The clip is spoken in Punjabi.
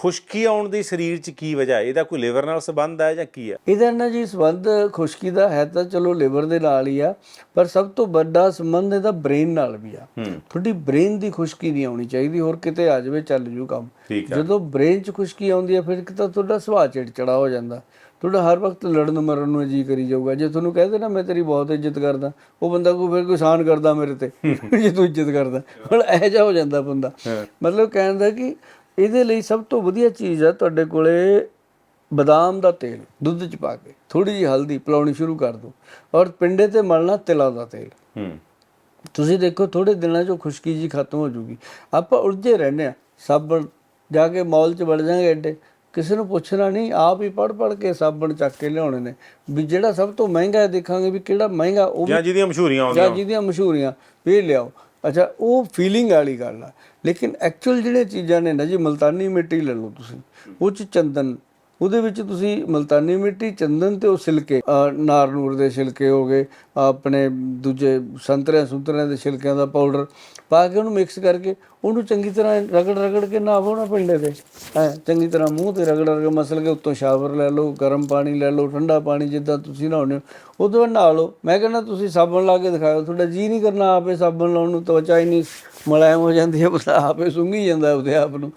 ਖੁਸ਼ਕੀ ਆਉਣ ਦੀ ਸਰੀਰ 'ਚ ਕੀ ਵਜ੍ਹਾ ਹੈ? ਇਹਦਾ ਕੋਈ ਲਿਵਰ ਨਾਲ ਸੰਬੰਧ ਹੈ ਜਾਂ ਕੀ ਹੈ? ਇਹਦਾ ਨਾ ਜੀ ਸੰਬੰਧ ਖੁਸ਼ਕੀ ਦਾ ਹੈ ਤਾਂ ਚਲੋ ਲਿਵਰ ਦੇ ਨਾਲ ਹੀ ਆ ਪਰ ਸਭ ਤੋਂ ਵੱਡਾ ਸੰਬੰਧ ਇਹਦਾ ਬ੍ਰੇਨ ਨਾਲ ਵੀ ਆ। ਤੁਹਾਡੀ ਬ੍ਰੇਨ ਦੀ ਖੁਸ਼ਕੀ ਨਹੀਂ ਆਉਣੀ ਚਾਹੀਦੀ ਹੋਰ ਕਿਤੇ ਆ ਜਾਵੇ ਚੱਲ ਜੂ ਕੰਮ। ਜਦੋਂ ਬ੍ਰੇਨ 'ਚ ਖੁਸ਼ਕੀ ਆਉਂਦੀ ਹੈ ਫਿਰ ਤਾਂ ਤੁਹਾਡਾ ਸੁਭਾਅ ਚਿੜਚਿੜਾ ਹੋ ਜਾਂਦਾ। ਤੁਹਾਡਾ ਹਰ ਵਕਤ ਲੜਨ ਮਰਨ ਨੂੰ ਜੀ ਕਰੀ ਜਾਊਗਾ। ਜੇ ਤੁਹਾਨੂੰ ਕਹਦੇ ਨਾ ਮੈਂ ਤੇਰੀ ਬਹੁਤ ਇੱਜ਼ਤ ਕਰਦਾ। ਉਹ ਬੰਦਾ ਕੋਈ ਫਿਰ ਕੋਈ ਸਾਨ ਕਰਦਾ ਮੇਰੇ ਤੇ। ਜੇ ਤੂੰ ਇੱਜ਼ਤ ਕਰਦਾ। ਹੁਣ ਇਹੋ ਜਿਹਾ ਹੋ ਜਾਂਦਾ ਬੰਦਾ। ਮਤਲਬ ਕਹਿਣ ਦਾ ਕਿ ਇਹਦੇ ਲਈ ਸਭ ਤੋਂ ਵਧੀਆ ਚੀਜ਼ ਆ ਤੁਹਾਡੇ ਕੋਲੇ ਬਦਾਮ ਦਾ ਤੇਲ ਦੁੱਧ 'ਚ ਪਾ ਕੇ। ਥੋੜੀ ਜਿਹੀ ਹਲਦੀ ਪਿਲਾਉਣੀ ਸ਼ੁਰੂ ਕਰ ਦਿਓ। ਔਰ ਪਿੰਡੇ ਤੇ ਮਲਣਾ ਤਿਲਾਂ ਦਾ ਤੇਲ। ਹੂੰ। ਤੁਸੀਂ ਦੇਖੋ ਥੋੜੇ ਦਿਨਾਂ 'ਚ ਖੁਸ਼ਕੀ ਜੀ ਖਤਮ ਹੋ ਜੂਗੀ। ਆਪਾਂ ਉਲਝੇ ਰਹਿੰਦੇ ਆ ਸਾਬਣ ਜਾ ਕੇ ਮਾਲ 'ਚ ਵੜ ਜਾਾਂਗੇ ਐਡੇ ਕਿਸੇ ਨੂੰ ਪੁੱਛਣਾ ਨਹੀਂ ਆਪ ਹੀ ਪੜ ਪੜ ਕੇ ਸਾਬਣ ਚੱਕ ਕੇ ਲਿਆਉਣੇ ਨੇ। ਵੀ ਜਿਹੜਾ ਸਭ ਤੋਂ ਮਹਿੰਗਾ ਹੈ ਦੇਖਾਂਗੇ ਵੀ ਕਿਹੜਾ ਮਹਿੰਗਾ ਉਹ ਜਾਂ ਜਿਹਦੀਆਂ ਮਸ਼ਹੂਰੀਆਂ ਜਾਂ ਆਉਂਦੀਆਂ ਜਿਹਦੀਆਂ ਮਸ਼ਹੂਰੀਆਂ ਵੀ ਲਿਆਓ। ਅੱਛਾ, ਉਹ ਫੀਲਿੰਗ ਵਾਲੀ ਗੱਲ ਆ। ਲੇਕਿਨ ਐਕਚੁਅਲ ਜਿਹੜੀਆਂ ਚੀਜ਼ਾਂ ਨੇ ਨਾ ਜੀ, ਮਲਤਾਨੀ ਮਿੱਟੀ ਲੈ ਲਓ ਤੁਸੀਂ, ਉਹ ਚ ਚੰਦਨ ਉਹਦੇ ਵਿੱਚ ਤੁਸੀਂ ਮਲਤਾਨੀ ਮਿੱਟੀ, ਚੰਦਨ ਤੇ ਉਹ ਸਿਲਕੇ ਅਹ ਨਾਰ ਨੂਰ ਦੇ ਛਿਲਕੇ ਹੋ ਗਏ, ਆਪਣੇ ਦੂਜੇ ਸੰਤਰੇ ਸੁੰਤਰਿਆਂ ਦੇ ਛਿਲਕਿਆਂ ਦਾ ਪਾਊਡਰ ਪਾ ਕੇ ਉਹਨੂੰ ਮਿਕਸ ਕਰਕੇ ਉਹਨੂੰ ਚੰਗੀ ਤਰ੍ਹਾਂ ਰਗੜ ਰਗੜ ਕੇ ਨਹਾਵੋ ਨਾ ਪਿੰਡੇ ਤੇ। ਐ ਚੰਗੀ ਤਰ੍ਹਾਂ ਮੂੰਹ ਤੇ ਰਗੜ ਰਗੜ ਮਸਲ ਕੇ ਉੱਤੋਂ ਸ਼ਾਵਰ ਲੈ ਲਓ, ਗਰਮ ਪਾਣੀ ਲੈ ਲਓ, ਠੰਡਾ ਪਾਣੀ ਜਿੱਦਾਂ ਤੁਸੀਂ ਨਹਾਉਂਦੇ ਹੋ ਉਦੋਂ ਬਾਅਦ ਨਹਾ ਲਓ। ਮੈਂ ਕਹਿੰਦਾ ਤੁਸੀਂ ਸਾਬਣ ਲਾ ਕੇ ਦਿਖਾਓ, ਤੁਹਾਡਾ ਜੀ ਨਹੀਂ ਕਰਨਾ, ਆਪੇ ਸਾਬਣ ਲਾਉਣ ਨੂੰ ਤਵਚਾ ਹੀ ਨਹੀਂ ਮੁਲਾਇਮ ਹੋ ਜਾਂਦੀ ਹੈ ਬੰਦਾ ਆਪੇ ਸੁੰਘੀ ਜਾਂਦਾ ਉਹਦੇ ਆਪ ਨੂੰ।